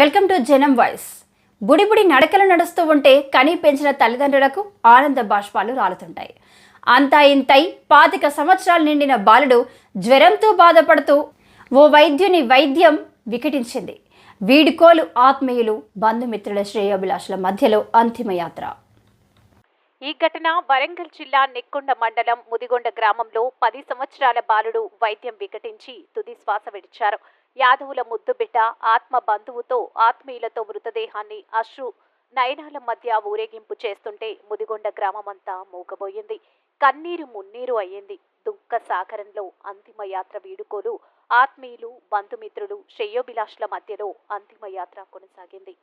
Welcome to Janam voice. బుడిబుడి నడకలు నడుస్తూ ఉంటే కని పెంచిన తల్లిదండ్రులకు ఆనంద బాష్పాలు రాలుతుంటాయి. అంతా ఇంతై పాతిక సంవత్సరాలు నిండిన బాలుడు జ్వరంతో బాధపడుతూ ఓ వైద్యుని వైద్యం వికటించింది. వీడుకోలు ఆత్మీయులు బంధుమిత్రుల శ్రేయోభిలాషుల మధ్యలో అంతిమయాత్ర ఈ ఘటన వరంగల్ జిల్లా నెక్కొండ మండలం ముదిగొండ గ్రామంలో పది సంవత్సరాల బాలుడు వైద్యం వికటించి తుది శ్వాస విడిచారు. యాదవుల ముద్దు బిడ్డ ఆత్మ బంధువుతో ఆత్మీయులతో మృతదేహాన్ని అశ్రు నయనాల మధ్య ఊరేగింపు చేస్తుంటే ముదిగొండ గ్రామమంతా మూగబోయింది. కన్నీరు మున్నీరు అయ్యింది. దుఃఖ సాగరంలో అంతిమ యాత్ర వీడుకోలు ఆత్మీయులు బంధుమిత్రులు శ్రేయోభిలాషుల మధ్యలో అంతిమ యాత్ర కొనసాగింది.